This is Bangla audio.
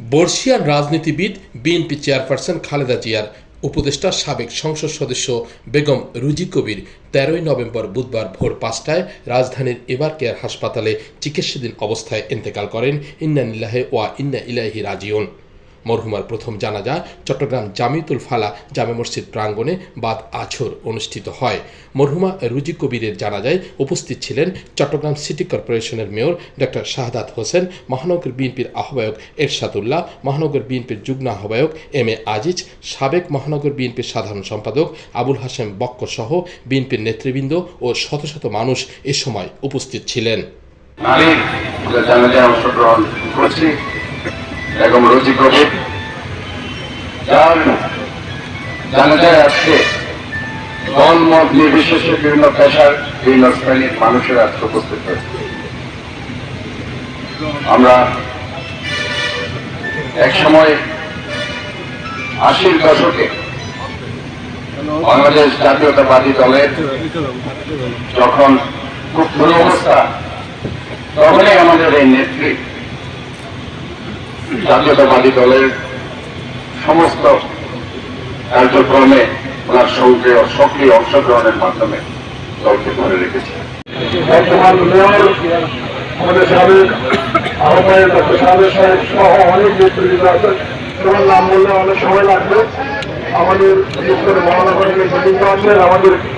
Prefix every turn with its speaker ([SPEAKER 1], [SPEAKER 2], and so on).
[SPEAKER 1] বর্ষিয়ান রাজনীতিবিদ, বিএনপি চেয়ারপারসন খালেদা জিয়ার উপদেষ্টা সাবেক সংসদ সদস্য বেগম রুজি কবির তেরোই নভেম্বর বুধবার ভোর পাঁচটায় রাজধানীর এবার কেয়ার হাসপাতালে চিকিৎসাধীন অবস্থায় ইন্তেকাল করেন। ইন্না নিল্লাহে ওয়া ইন্না ইলাহি রাজিউন। মরহুমার প্রথম জানাজা চট্টগ্রাম জামিতুল ফালা জামে মসজিদ প্রাঙ্গণে বাদ আছর অনুষ্ঠিত হয়। মরহুমা রুজি কবিরের জানাজায় উপস্থিত ছিলেন চট্টগ্রাম সিটি কর্পোরেশনের মেয়র ডক্টর শাহাদাত হোসেন, মহানগর বিএনপির আহ্বায়ক এরশাদুল্লাহ, মহানগর বিএনপির যুগ্ম আহ্বায়ক এম এ আজিজ, সাবেক মহানগর বিএনপির সাধারণ সম্পাদক আবুল হাসেম বক্কর সহ বিএনপির নেতৃবৃন্দ ও শত শত মানুষ এ সময় উপস্থিত ছিলেন।
[SPEAKER 2] এবং রুচি কবির? নির্বিশেষে বিভিন্ন পেশার বিভিন্ন শ্রেণির মানুষের আজকে উপস্থিত আমরা এক সময় আশির দশকে বাংলাদেশ জাতীয়তাবাদী দলের যখন খুব দুরবস্থা, তখনই আমাদের এই নেত্রী জাতীয়তাবাদী দলের সমস্ত কার্যক্রমে ওনার সক্রিয় সক্রিয় অংশগ্রহণের মাধ্যমে দলকে ধরে রেখেছে।
[SPEAKER 3] বর্তমান মেয়র আমাদের সাবেক আহ্বায়ক ডক্টর সাবেক সাহেব সহ অনেক নেতৃবৃন্দ আছেন। সবার নাম বললে অনেক সময় লাগবে। আমাদের বিশেষ করে মহানগরের আমাদের